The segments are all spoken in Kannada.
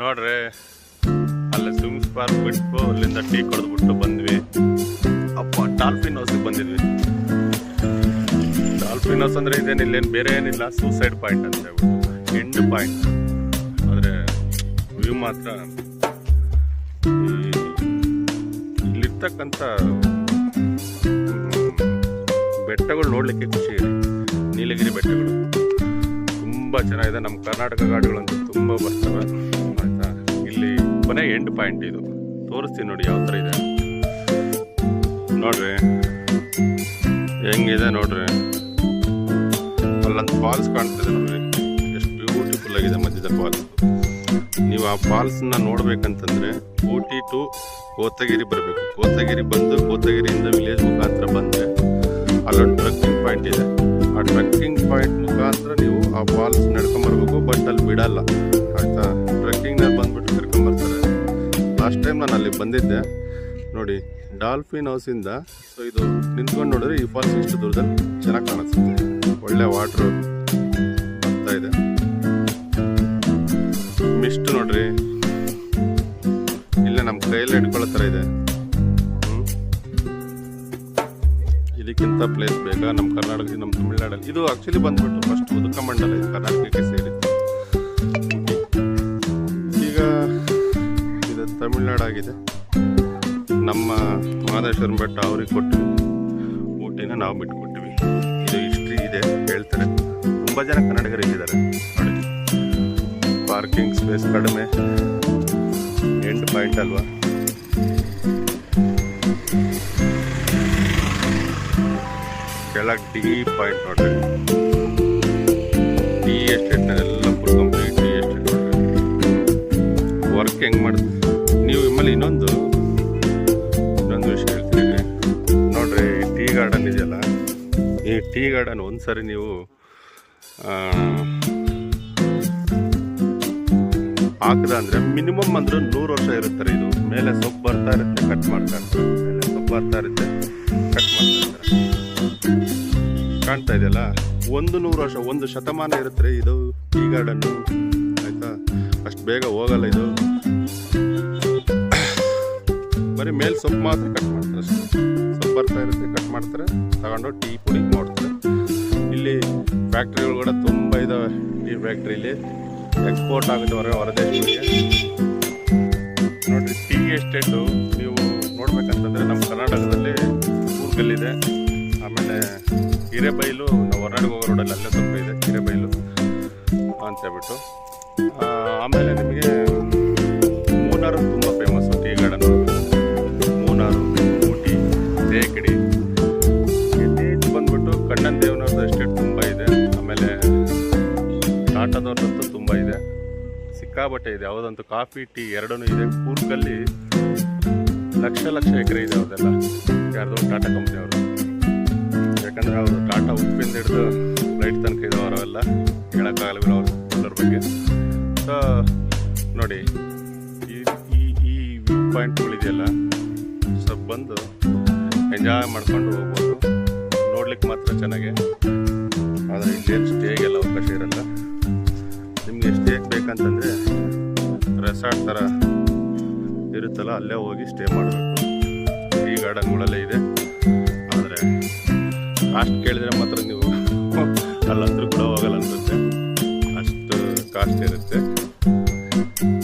ನೋಡ್ರಿ, ಅಲ್ಲಿ ಸ್ವಿಮ್ಸ್ ಪಾರ್ಕ್ ಬಿಟ್ಟು ಅಲ್ಲಿಂದ ಟೀ ಕೊಡ್ಬಿಟ್ಟು ಬಂದ್ವಿ. ಅಪ್ಪ ಡಾಲ್ಫಿನ್ ಹೌಸಿಗೆ ಬಂದಿದ್ವಿ. ಡಾಲ್ಫಿನ್ ಹೌಸ್ ಅಂದ್ರೆ ಇದೇನು, ಇಲ್ಲೇನು ಬೇರೆ ಏನಿಲ್ಲ ಸೂಸೈಡ್ ಪಾಯಿಂಟ್ ಅಂತ ಹೇಳ್ಬಿಟ್ಟು ಎಂಡ್ ಪಾಯಿಂಟ್ ಆದರೆ ವ್ಯೂ ಮಾತ್ರ ಇಲ್ಲಿರ್ತಕ್ಕಂಥ ಬೆಟ್ಟಗಳು ನೋಡ್ಲಿಕ್ಕೆ ಖುಷಿ ಇದೆ. ನೀಲಗಿರಿ ಬೆಟ್ಟಗಳು. ತುಂಬ ಚೆನ್ನಾಗಿದೆ. ನಮ್ಮ ಕರ್ನಾಟಕ ಗಾಡಿಗಳಂತೂ ತುಂಬ ಬರ್ತವೆ. ಇಲ್ಲಿ ಕೊನೆ ಎಂಡ್ ಪಾಯಿಂಟ್ ಇದು. ತೋರಿಸ್ತೀನಿ ನೋಡಿ ಯಾವ ಥರ ಇದೆ. ನೋಡ್ರಿ. ಹೆಂಗಿದೆ ನೋಡ್ರಿ. ಅಲ್ಲೊಂದು ಫಾಲ್ಸ್ ಕಾಣ್ತಿದೆ ನೋಡ್ರಿ. ಎಷ್ಟು ಬ್ಯೂಟಿಫುಲ್ ಆಗಿದೆ ಮಧ್ಯದ ಫಾಲ್ಸ್ ನೀವು ಆ ಫಾಲ್ಸ್ನ ನೋಡ್ಬೇಕಂತಂದ್ರೆ ಊಟಿ ಟು ಕೋತಗಿರಿ ಬರಬೇಕು. ಕೋತಗಿರಿ ಬಂದು ಕೋತಗಿರಿಯಿಂದ ವಿಲೇಜ್ ಮುಖಾಂತರ ಬಂದರೆ ಅಲ್ಲೊಂದು ಟ್ರಕ್ಕಿಂಗ್ ಪಾಯಿಂಟ್ ಇದೆ. ಆ ಟ್ರಕ್ಕಿಂಗ್ ಪಾಯಿಂಟ್ ಮುಖಾಂತರ ನೀವು ಆ ಫಾಲ್ಸ್ ನಡ್ಕೊಂಬರ್ಬೇಕು ಬಟ್ ಅಲ್ಲಿ ಬಿಡಲ್ಲ. ಆಯ್ತಾ? ಲಾಸ್ಟ್ ಟೈಮ್ ನಾನು ಅಲ್ಲಿ ಬಂದಿದ್ದೆ, ನೋಡಿ ಡಾಲ್ಫಿನ್ ಹೌಸಿಂದ ಸೊ ಇದು ನಿಂತ್ಕೊಂಡು ನೋಡಿದ್ರೆ ಈ ಫಾಲ್ಸ್ ಇಷ್ಟು ದೂರದಲ್ಲಿ ಚೆನ್ನಾಗಿ ಕಾಣಿಸುತ್ತೆ ಒಳ್ಳೆ ವಾಟ್ರು ಬರ್ತಾ ಇದೆ. ಮಿಸ್ಟ್ ನೋಡ್ರಿ. ಇಲ್ಲೇ ನಮ್ಮ ಕೈಯಲ್ಲಿ ಹಿಡ್ಕೊಳ್ಳೋ ಥರ ಇದೆ. ಇದಕ್ಕಿಂತ ಪ್ಲೇಸ್ ಬೇಕಾ ನಮ್ಮ ಕರ್ನಾಟಕ ನಮ್ಮ ತಮಿಳ್ನಾಡಲ್ಲಿ. ಇದು ಆಕ್ಚುಲಿ ಬಂದ್ಬಿಟ್ಟು ಫಸ್ಟ್ ಉದಕಮಂಡಲ ಇದು ಕರ್ನಾಟಕಕ್ಕೆ ತಮಿಳ್ನಾಡಾಗಿದೆ. ನಮ್ಮ ಮಹದೇಶ್ವರನ ಬೆಟ್ಟ ಅವ್ರಿಗೆ ಕೊಟ್ಟು ಊಟಿನ ನಾವು ಬಿಟ್ಕೊಟ್ಟಿವಿ ಇದು ಹಿಸ್ಟ್ರಿ ಇದೆ, ಹೇಳ್ತಾರೆ. ತುಂಬ ಜನ ಕನ್ನಡಿಗರಿದ್ದಾರೆ ನೋಡಿ ಪಾರ್ಕಿಂಗ್ ಸ್ಪೇಸ್ ಕಡಿಮೆ. ಎಂಟು ಪಾಯಿಂಟ್ ಅಲ್ವಾ? ಕೆಳಗೆ ಡಿ ಪಾಯಿಂಟ್ ನೋಡ್ರಿ. Tea ಎಸ್ಟೇಟ್ನೆಲ್ಲ full complete tea estate work ಹೆಂಗೆ ಮಾಡುತ್ತೆ ನೀವು ನಿಮ್ಮಲ್ಲಿ ಇನ್ನೊಂದು ಇನ್ನೊಂದು ವಿಷಯ ಹೇಳ್ತೀನಿ. ನೋಡ್ರಿ ಟೀ ಗಾರ್ಡನ್ ಇದೆಯಲ್ಲ? ಈ ಟೀ ಗಾರ್ಡನ್ ಒಂದ್ಸರಿ ನೀವು ಹಾಕದ ಅಂದರೆ ಮಿನಿಮಮ್ ಅಂದ್ರೆ ನೂರು ವರ್ಷ ಇರುತ್ತೆ ಇದು. ಮೇಲೆ ಸೊಪ್ಪು ಬರ್ತಾ ಇರುತ್ತೆ ಕಟ್ ಮಾಡ್ತಾ ಇರ್ತಾರೆ ಮೇಲೆ ಸೊಪ್ಪು ಬರ್ತಾ ಇರುತ್ತೆ ಕಟ್ ಮಾಡ್ತಾ ಇರ್ತಾರೆ ಕಾಣ್ತಾ ಇದೆಯಲ್ಲ? ಒಂದು ನೂರು ವರ್ಷ ಒಂದು ಶತಮಾನ ಇರುತ್ತೆ ಇದು ಟೀ ಗಾರ್ಡನ್ನು ಆಯ್ತಾ? ಅಷ್ಟು ಬೇಗ ಹೋಗಲ್ಲ ಇದು. ಬರೀ ಮೇಲೆ ಸೊಪ್ಪು ಮಾತ್ರ ಕಟ್ ಮಾಡ್ತಾರೆ ಅಷ್ಟೇ. ಸೊಪ್ಪು ಬರ್ತಾ ಇರುತ್ತೆ ಕಟ್ ಮಾಡ್ತಾರೆ. ತಗೊಂಡು ಟೀ ಪುಡಿ ಮಾಡ್ತಾರೆ. ಇಲ್ಲಿ ಫ್ಯಾಕ್ಟ್ರಿಗಳು ತುಂಬ ಇದಾವೆ ಟೀ ಫ್ಯಾಕ್ಟ್ರಿಲಿ. ಎಕ್ಸ್ಪೋರ್ಟ್ ಆಗುತ್ತೆ ಹೊರ ಹೊರದೇಶಗಳಿಗೆ ನೋಡಿರಿ ಟೀ ಎಸ್ಟೇಟು ನೀವು ನೋಡ್ಬೇಕಂತಂದರೆ ನಮ್ಮ ಕರ್ನಾಟಕದಲ್ಲಿ ಕೂರ್ಗಲ್ಲಿದೆ ಆಮೇಲೆ ಹಿರೇಬೈಲು, ನಾವು ಹೊರನಾಡಿಗೆ ಹೋಗೋ ರೋಡಲ್ಲಿ ಅಲ್ಲೇ ಸ್ವಲ್ಪ ಇದೆ, ಹಿರೇಬೈಲು ಅಂತ ಹೇಳ್ಬಿಟ್ಟು. ಆಮೇಲೆ ಟಾಟಾದವ್ರದ್ದಂತೂ ತುಂಬ ಇದೆ. ಸಿಕ್ಕಾಬಟ್ಟೆ ಇದೆ. ಯಾವುದಂತೂ ಕಾಫಿ, ಟೀ ಎರಡೂ ಇದೆ. ಕೂರ್ಗಲ್ಲಿ ಲಕ್ಷ ಲಕ್ಷ ಎಕರೆ ಇದೆ ಅವ್ರದೆಲ್ಲ. ಯಾರ್ದೋ ಟಾಟಾ ಕಂಪ್ನಿಯವರು ಯಾಕಂದ್ರೆ ಅವರು ಟಾಟಾ ಉಪ್ಪಿಂದ ಹಿಡಿದು ಲೈಟ್ ತನಕ ಇದಾವೆ ಅವರವೆಲ್ಲ ಹೇಳೋಕ್ಕಾಗಲ್ಲ ಅವ್ರ ಎಲ್ಲರ ಬಗ್ಗೆ. ಸೊ ನೋಡಿ, ಈ ಈ ಈ ವ್ಯೂ ಪಾಯಿಂಟ್ಗಳಿದೆಯಲ್ಲ ಸೊ ಬಂದು ಎಂಜಾಯ್ ಮಾಡ್ಕೊಂಡು ಹೋಗ್ಬೋದು. ನೋಡ್ಲಿಕ್ಕೆ ಮಾತ್ರ ಚೆನ್ನಾಗೆ. ಆದರೆ ಇಲ್ಲೇನು ಸ್ಟೇಗೆಲ್ಲ ಅವಕಾಶ ಇರಲ್ಲ. ನಿಮಗೆ ಸ್ಟೇ ಬೇಕಂತಂದರೆ ರೆಸಾರ್ಟ್ ಥರ ಇರುತ್ತಲ್ಲ, ಅಲ್ಲೇ ಹೋಗಿ ಸ್ಟೇ ಮಾಡಬೇಕು. ಈ ಗಾರ್ಡನ್ಗಳಲ್ಲೇ ಇದೆ. ಆದರೆ ಕಾಸ್ಟ್ ಕೇಳಿದರೆ ಮಾತ್ರ ನೀವು ಅಲ್ಲಂದ್ರೂ ಕೂಡ ಹೋಗಲ್ಲ ಅನ್ಸುತ್ತೆ. ಅಷ್ಟು ಕಾಸ್ಟ್ ಇರುತ್ತೆ.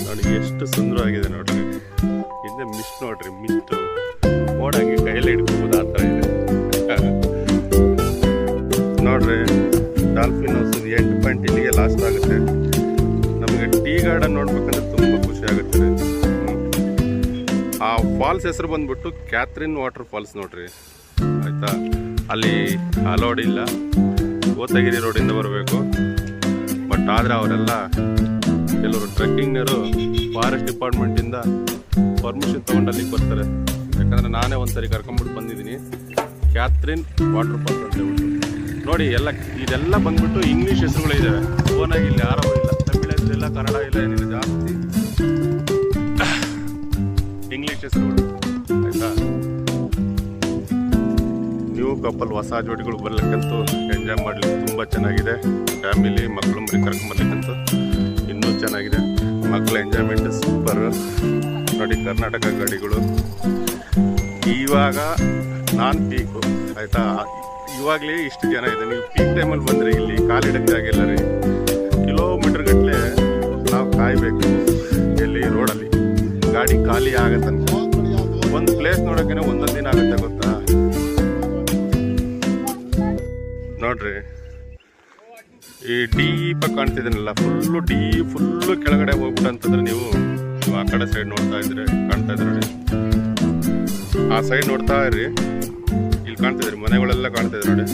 ನೋಡಿ ಎಷ್ಟು ಸುಂದರವಾಗಿದೆ ನೋಡ್ರಿ. ಹಿಂದೆ ಮಿಸ್ ನೋಡ್ರಿ ಮಿಸ್ಟು ನೋಡ್ಬೇಕಂದ್ರೆ ತುಂಬ ಖುಷಿ ಆಗುತ್ತೆ ಆ ಫಾಲ್ಸ್ ಹೆಸರು ಬಂದ್ಬಿಟ್ಟು ಕ್ಯಾತ್ರಿನ್ ವಾಟರ್ ಫಾಲ್ಸ್ ನೋಡ್ರಿ. ಆಯ್ತಾ? ಅಲ್ಲಿ ಅಲೋಡ್ ಇಲ್ಲ. ಕೋತಗಿರಿ ರೋಡಿಂದ ಬರಬೇಕು. ಬಟ್ ಆದರೆ ಅವರೆಲ್ಲ ಕೆಲವರು ಟ್ರೆಕ್ಕಿಂಗ್ನವರು ಫಾರೆಸ್ಟ್ ಡಿಪಾರ್ಟ್ಮೆಂಟಿಂದ ಪರ್ಮಿಷನ್ ತೊಗೊಂಡು ಅಲ್ಲಿಗೆ ಬರ್ತಾರೆ. ಯಾಕಂದರೆ ನಾನೇ ಒಂದ್ಸರಿ ಕರ್ಕೊಂಬಿಟ್ಟು ಬಂದಿದ್ದೀನಿ. ಕ್ಯಾತ್ರಿನ್ ವಾಟರ್ ಫಾಲ್ಸ್ ಅಂತ ಹೇಳ್ಬಿಟ್ಟು. ನೋಡಿ, ಎಲ್ಲ ಇದೆಲ್ಲ ಬಂದ್ಬಿಟ್ಟು ಇಂಗ್ಲೀಷ್ ಹೆಸರುಗಳಿದ್ದಾವೆ ಓನಾಗಿ ಇಲ್ಲಿ ಯಾರೋ ಇಲ್ಲ ಕನ್ನಡ ಇಲ್ಲ, ಏನಿಲ್ಲ, ಜಾಸ್ತಿ. ಇಂಗ್ಲೀಷ್ ಹೆಸರುಗಳು ಆಯ್ತಾ? ನ್ಯೂ ಕಪಲ್ ಹೊಸ ಜೋಡಿಗಳು ಬರ್ಲಿಕ್ಕಂತೂ ಎಂಜಾಯ್ ಮಾಡ್ಲಿಕ್ಕೆ ತುಂಬ ಚೆನ್ನಾಗಿದೆ. ಫ್ಯಾಮಿಲಿ ಮಕ್ಕಳು ಮರಿ ಕರ್ಕೊಂಬರ್ಲಿಕ್ಕಂತೂ ಇನ್ನೂ ಚೆನ್ನಾಗಿದೆ. ಮಕ್ಕಳ ಎಂಜಾಯ್ಮೆಂಟ್ ಸೂಪರ್ ನೋಡಿ ಕರ್ನಾಟಕ ಗಡಿಗಳು. ಇವಾಗ ನಾನ್ ಪೀಕು ಆಯ್ತಾ? ಇವಾಗಲೇ ಇಷ್ಟು ಜನ ಇದೆ ನೀವು ಪೀಕ್ ಟೈಮಲ್ಲಿ ಬಂದರೆ ಇಲ್ಲಿ ಕಾಲಿಡಕ್ಕೆ ಆಗಿಲ್ಲ ರೀ ಎಲ್ಲಿ ರೋಡಲ್ಲಿ? ಗಾಡಿ ಖಾಲಿ ಆಗತ್ತೆ ಒಂದು ಪ್ಲೇಸ್ ನೋಡೋಕೆ ಒಂದೊಂದು ದಿನ ಆಗುತ್ತೆ ಗೊತ್ತಾ? ನೋಡ್ರಿ, ಈ ಡೀಪ್ ಕಾಣ್ತಿದ್ದೀನಲ್ಲ ಫುಲ್ಲು ಡೀ ಫುಲ್ಲು ಕೆಳಗಡೆ ಹೋಗ್ಬಿಟ್ಟಂತಂದ್ರೆ ನೀವು ನೀವು ಆ ಕಡೆ ಸೈಡ್ ನೋಡ್ತಾ ಇದ್ರೆ ಕಾಣ್ತಾ ಇದ್ರಿ ಆ ಸೈಡ್ ನೋಡ್ತಾ ಇರ್ರಿ ಇಲ್ಲಿ ಕಾಣ್ತಿದ್ರಿ ಮನೆಗಳೆಲ್ಲ ಕಾಣ್ತಿದ್ರು ನೋಡಿ.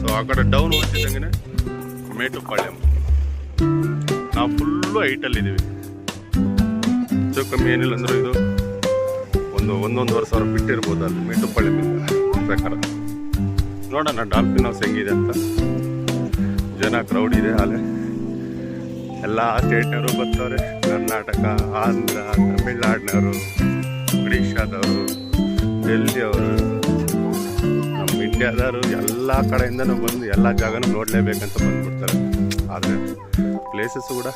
ಸೊ ಆ ಕಡೆ ಡೌನ್ ಹೋಗ್ತಿದ್ದಂಗೆ ಮೇಟುಪಾಳ್ಯಂ ನಾವು ಫುಲ್ಲು ಹೈಟಲ್ಲಿದ್ದೀವಿ ಹೆಚ್ಚು ಕಮ್ಮಿ ಏನಿಲ್ಲ ಅಂದರೂ ಇದು ಒಂದು ಒಂದೊಂದುವರೆ ಸಾವಿರ ಬಿಟ್ಟಿರ್ಬೋದು ಅಲ್ಲಿ ಮೇಟುಪಾಳ್ಯಮಿಂದ ಪ್ರಕಾರ. ನೋಡೋಣ ಡಾಲ್ಫಿನ್ ಹೌಸ್ ಹೆಂಗಿದೆ ಅಂತ. ಜನ ಕ್ರೌಡ್ ಇದೆ ಅಲ್ಲೇ. ಎಲ್ಲ ಸ್ಟೇಟ್ನವರು ಬರ್ತವ್ರೆ ಕರ್ನಾಟಕ, ಆಂಧ್ರ, ತಮಿಳ್ನಾಡಿನವರು, ಒಡಿಶಾದವರು ಡೆಲ್ಲಿಯವರು ನಮ್ಮ ಇಂಡಿಯಾದವರು ಎಲ್ಲ ಕಡೆಯಿಂದನೂ ಬಂದು ಎಲ್ಲ ಜಾಗನೂ ನೋಡಲೇಬೇಕಂತ ಬಂದುಬಿಡ್ತಾರೆ. ಆದರೆ ಪ್ಲೇಸಸ್ ಕೂಡ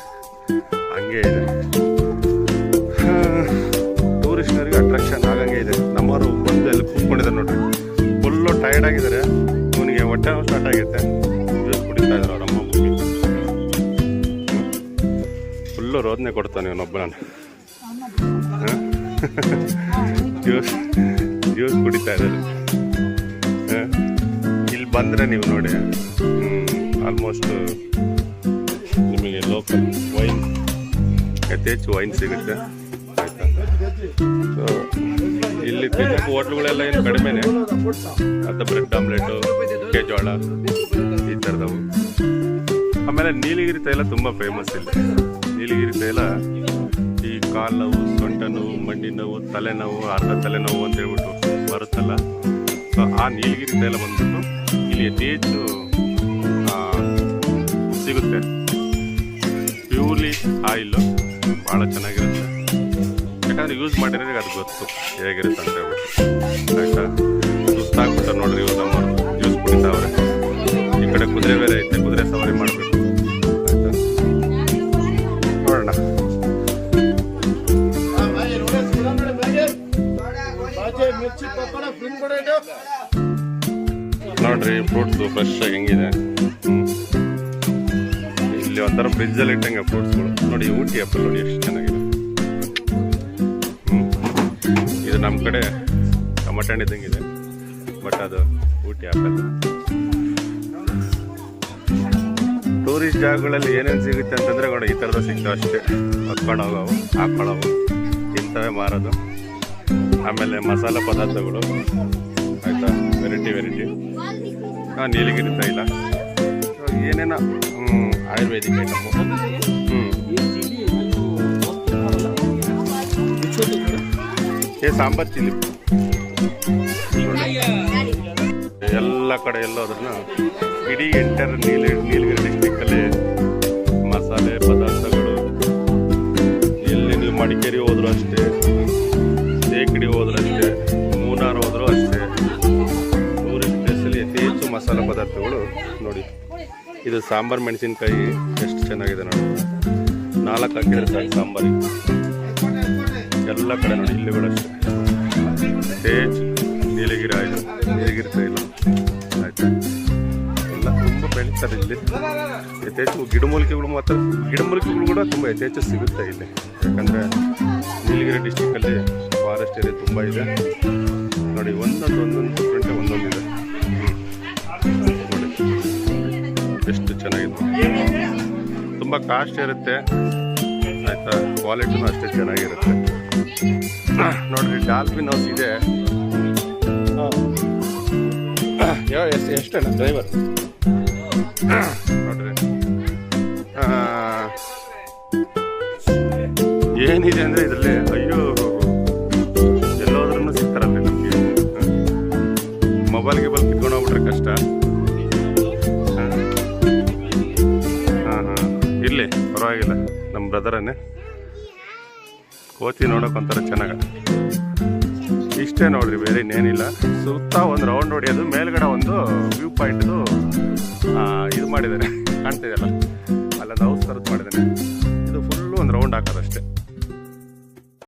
ಹಂಗೆ ಇದೆ. ಟೂರಿಸ್ಟ್ನವ್ರಿಗೆ ಅಟ್ರಾಕ್ಷನ್ ಆಗಂಗೆ ಇದೆ. ನಮ್ಮವರು ಬಂದು ಅಲ್ಲಿ ಕೂತ್ಕೊಂಡಿದ್ದಾರೆ ನೋಡ್ರಿ. ಫುಲ್ಲು ಟೈರ್ಡ್ ಆಗಿದ್ದಾರೆ. ಇವನಿಗೆ ಹೊಟ್ಟೆ ಸ್ಟಾರ್ಟ್ ಆಗಿರುತ್ತೆ ಜ್ಯೂಸ್ ಕುಡಿತಾ ಇದ್ದಾರೆ ಅವ್ರ ಅಮ್ಮ ಫುಲ್ಲು ರೋದನೆ ಕೊಡ್ತಾನೆ ಇವನೊಬ್ಬ ನಾನು. ಜ್ಯೂಸ್ ಜ್ಯೂಸ್ ಕುಡಿತಾ ಇದ್ದಾರೆ? ಇಲ್ಲಿ ಬಂದರೆ ನೀವು ನೋಡಿ. ಆಲ್ಮೋಸ್ಟ್ ಲೋಕಲ್ ವೈನ್ ಯಥೇಚ್ಛ ವೈನ್ ಸಿಗುತ್ತೆ. ಆಯ್ತಾ ಸೊ ಇಲ್ಲಿ ತಿನ್ನಕ್ಕೆ ಹೋಟ್ಲುಗಳೆಲ್ಲ ಏನು ಕಡಿಮೆನೆ. ಅರ್ಧ ಬ್ರೆಡ್, ಆಮ್ಲೆಟು ಕೆಜೋಳ ಈ ಥರದವು. ಆಮೇಲೆ ನೀಲಗಿರಿ ತೈಲ ತುಂಬ ಫೇಮಸ್ ಇಲ್ಲಿ. ನೀಲಗಿರಿ ತೈಲ ಈ ಕಾಲು ನೋವು ಸೊಂಟ ನೋವು ಮಂಡಿ ನೋವು ತಲೆನೋವು, ಅರ್ಧ ತಲೆನೋವು ಅಂತ ಹೇಳ್ಬಿಟ್ಟು ಬರುತ್ತಲ್ಲ. ಸೊ ಆ ನೀಲಗಿರಿ ತೈಲ ಬಂದ್ಬಿಟ್ಟು ಇಲ್ಲಿ ಅತಿ ಹೆಚ್ಚು ಸಿಗುತ್ತೆ. ಪ್ಯೂರ್ಲಿ ಆಯಿಲು ಭಾಳ ಚೆನ್ನಾಗಿರುತ್ತೆ. ಯಾಕಂದರೆ ಯೂಸ್ ಮಾಡಿರೋ ಅದು ಗೊತ್ತು ಹೇಗಿರುತ್ತೆ ಅಂತ ಹೇಳ್ಬಿಟ್ಟು. ಆಯಿತಾ? ಸುಸ್ತಾಗ್ಬಿಟ್ಟು ನೋಡ್ರಿ ಯೂಸ್ ನಮ್ಮ ಯೂಸ್ ಕುಡಿತಾವ್ರೆ ಈ ಕಡೆ ಕುದುರೆ ಬೇರೆ ಐತೆ, ಕುದುರೆ ಸವಾರಿ ಮಾಡಬೇಕು. ನೋಡ್ರಿ ಫ್ರೂಟ್ಸು ಫ್ರೆಶ್ ಆಗಿ ಹೆಂಗಿದೆ. ಇಲ್ಲಿ ಒಂಥರ ಫ್ರಿಜ್ಜಲ್ಲಿ ಇಟ್ಟಂಗೆ ಫ್ರೂಟ್ಸ್ಗಳು ನೋಡಿ, ಊಟಿ ಆ್ಯಪಲ್ ನೋಡಿ ಎಷ್ಟು ಚೆನ್ನಾಗಿದೆ. ಇದು ನಮ್ಮ ಕಡೆ ಟೊಮಟೆ ಹಣ್ಣು ಇದೆ ಬಟ್ ಅದು ಊಟಿ ಆ್ಯಪಲ್ ಟೂರಿಸ್ಟ್ ಜಾಗಗಳಲ್ಲಿ ಏನೇನು ಸಿಗುತ್ತೆ ಅಂತಂದ್ರೆ, ನೋಡಿ, ಈ ಥರದ ಸಿಗ್ತಾವೆ ಅಷ್ಟೇ. ಹೊತ್ಕೊಂಡು ಹೋಗವು ಇಂಥವೇ ಮಾರೋದು. ಆಮೇಲೆ ಮಸಾಲೆ ಪದಾರ್ಥಗಳು. ಆಯ್ತಾ? ವೆರೈಟಿ ವೆರೈಟಿ ಹಾಂ, ನೀಲಗಿರಿ, ತೈಲ. ಏನೇನೋ ಆಯುರ್ವೇದಿಕ್ ಐಟಮು. ಏ, ಸಾಂಬಾರ್ ಚಿಲ್ಲಿ. ಎಲ್ಲ ಕಡೆ ಎಲ್ಲೋದ್ರೂ ಇಡೀ ಎಂಟರ್ ನೀಲ, ನೀಲಗಿರಿ ಡಿಸ್ಟಿಕ್ಕಲ್ಲಿ ಮಸಾಲೆ, ಪದಾರ್ಥಗಳು ಎಲ್ಲಿ ನೀವು ಮಡಿಕೇರಿ ಹೋದ್ರು ಅಷ್ಟೇ ತೇಕಡಿ ಹೋದ್ರು ಅಷ್ಟೇ, ಮೂನಾರ್ ಹೋದ್ರು ಅಷ್ಟೇ ಟೂರಿಸ್ಟ್ ಪ್ಲೇಸಲ್ಲಿ ಅತಿ ಹೆಚ್ಚು ಮಸಾಲೆ ಪದಾರ್ಥಗಳು ಇದು ಸಾಂಬಾರ್ ಮೆಣಸಿನ್ಕಾಯಿ ಎಷ್ಟು ಚೆನ್ನಾಗಿದೆ ನೋಡಿ. ನಾಲ್ಕು ಹಾಕಿದ್ರೆ ಸಾಕು ಸಾಂಬಾರಿಗೆ ಎಲ್ಲ ಕಡೆ ನೋಡಿ, ಇಲ್ಲಿ ಕೂಡ ಅಷ್ಟೇ. ನೀಲಗಿರಿ ಆಯಿತು. ನೀಲಗಿರಿ ತೈಲ ಆಯ್ತಾ. ಎಲ್ಲ ತುಂಬ ಬೆಳೀತಾರೆ ಇಲ್ಲಿ. ಯಥೇಚ್ಛ ಗಿಡಮೂಲಿಕೆಗಳು ಮಾತ್ರ, ಗಿಡಮೂಲಿಕೆಗಳು ಕೂಡ ತುಂಬ ಯಥೇಚ್ಛ ಸಿಗುತ್ತೆ ಇಲ್ಲಿ. ಯಾಕಂದರೆ ನೀಲಗಿರಿ ಡಿಸ್ಟಿಕಲ್ಲಿ ಫಾರೆಸ್ಟ್ ಏರಿಯಾ ತುಂಬ ಇದೆ. ನೋಡಿ ಒಂದೊಂದು ಒಂದೊಂದು ಚೆನ್ನಾಗಿದೆ ತುಂಬ ಕಾಸ್ಟ್ ಇರುತ್ತೆ. ಆಯಿತಾ? ಕ್ವಾಲಿಟಿನೂ ಅಷ್ಟೇ ಚೆನ್ನಾಗಿರುತ್ತೆ. ನೋಡಿರಿ ಡಾಲ್ಫಿನ್ ಹೌಸ್ ಇದೆ. ಎಷ್ಟು ಎಷ್ಟಣ್ಣ ಡ್ರೈವರ್ ನೋಡ್ರಿ. ಏನಿದೆ ಅಂದರೆ ಇದರಲ್ಲಿ ಪರವಾಗಿಲ್ಲ ನಮ್ಮ ಬ್ರದರನ್ನೇ. ಕೋತಿ ನೋಡೋಕೆ ಒಂಥರ ಚೆನ್ನಾಗ. ಇಷ್ಟೇ ನೋಡ್ರಿ, ಬೇರೆ ಇನ್ನೇನಿಲ್ಲ. ಸುತ್ತ ಒಂದು ರೌಂಡ್ ಹೊಡಿಯೋದು ಮೇಲ್ಗಡೆ ಒಂದು ವ್ಯೂ ಪಾಯಿಂಟ್ದು ಇದು ಮಾಡಿದ್ದಾರೆ. ಕಾಣ್ತಿದೆಯಲ್ಲ ಅಲ್ಲ? ನಾವು ಥರದ್ದು ಮಾಡಿದ್ದಾನೆ ಇದು ಫುಲ್ಲು ಒಂದು ರೌಂಡ್ ಹಾಕೋದಷ್ಟೇ.